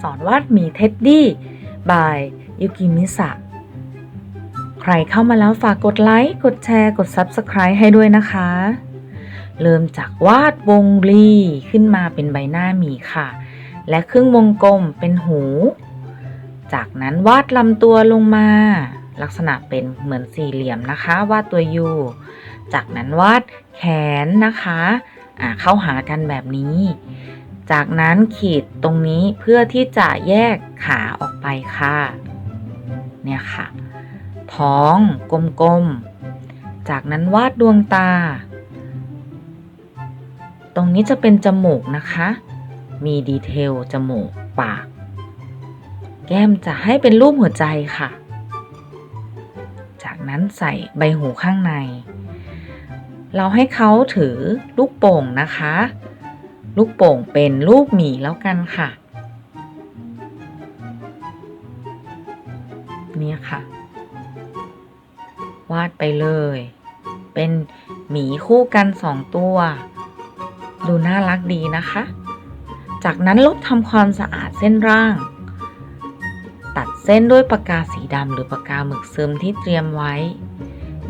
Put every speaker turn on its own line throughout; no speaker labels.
สอนวาดหมีเท็ดดี้ บายยูกิมิสะ ใครเข้ามาแล้วฝากกดไลค์ กดแชร์ กด Subscribe ให้ด้วยนะคะ เริ่มจากวาดวงรีขึ้นมาเป็นใบหน้าหมีค่ะ และครึ่งวงกลมเป็นหู จากนั้นวาดลำตัวลงมา ลักษณะเป็นเหมือนสี่เหลี่ยมนะคะ วาดตัวยูจากนั้นวาดแขนนะคะ อ่าเข้าหากันแบบนี้ จากนั้นขีดตรงนี้เพื่อที่จะแยกขาออกไปค่ะ เนี่ยค่ะ ท้องกลมๆ จากนั้นวาดดวงตา ตรงนี้จะเป็นจมูกนะคะ มีดีเทลจมูกปาก แก้มจะให้เป็นรูปหัวใจค่ะ จากนั้นใส่ใบหูข้างใน เราให้เขาถือลูกโป่งนะคะ ลูกโป่งเป็นรูปหมีแล้วกันค่ะ เนี่ยค่ะ วาดไปเลย เป็นหมีคู่กันสองตัว ดูน่ารักดีนะคะ จากนั้นลบทำความสะอาดเส้นร่าง ตัดเส้นด้วยปากกาสีดำหรือปากกาหมึกซึมที่เตรียมไว้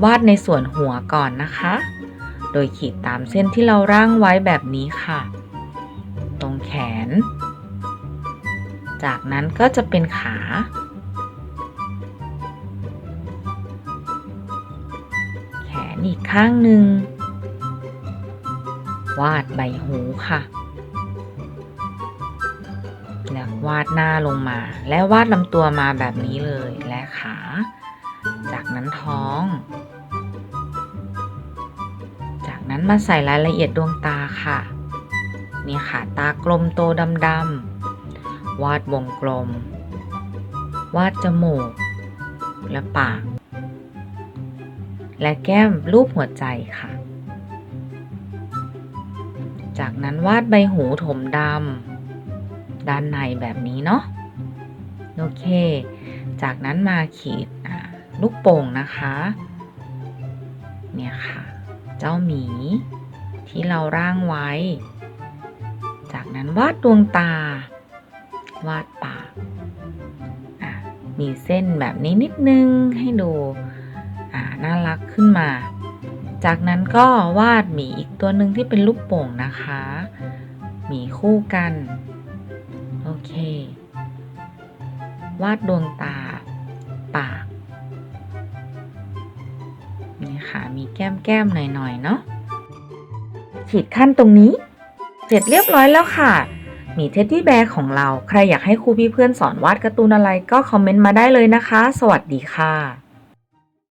วาดในส่วนหัวก่อนนะคะ โดยขีดตามเส้นที่เราร่างไว้แบบนี้ค่ะ แขน จากนั้นก็จะเป็นขา แขนอีกข้างหนึ่ง วาดใบหูค่ะ แล้ววาดหน้าลงมา และวาดลำตัวมาแบบนี้เลย และขา จากนั้นท้อง จากนั้นมาใส่รายละเอียดดวงตาค่ะ นี่ค่ะ ตากลมโตดำๆวาดวงกลม วาดจมูก และปาก และแก้มรูปหัวใจค่ะ จากนั้นวาดใบหูถมดำด้านในแบบนี้เนาะโอเค จากนั้นมาขีดลูกโป่งนะคะ เนี่ยค่ะ เจ้าหมีที่เราร่างไว้ จากนั้นวาดดวงตา วาดปากมีเส้นแบบนี้นิดนึงให้ดูน่ารักขึ้นมา จากนั้นก็วาดหมีอีกตัวหนึ่งที่เป็นลูกโป่งนะคะ หมีคู่กัน โอเค วาดดวงตา ปาก นี่ค่ะ มีแก้มแก้มๆหน่อยๆเนาะ ขีดขั้นตรงนี้ เสร็จเรียบร้อยแล้วค่ะ มีเท็ดดี้แบร์ของเรา ใครอยากให้ครูพี่เพื่อนสอนวาดการ์ตูนอะไรก็คอมเมนต์มาได้เลยนะคะ สวัสดีค่ะ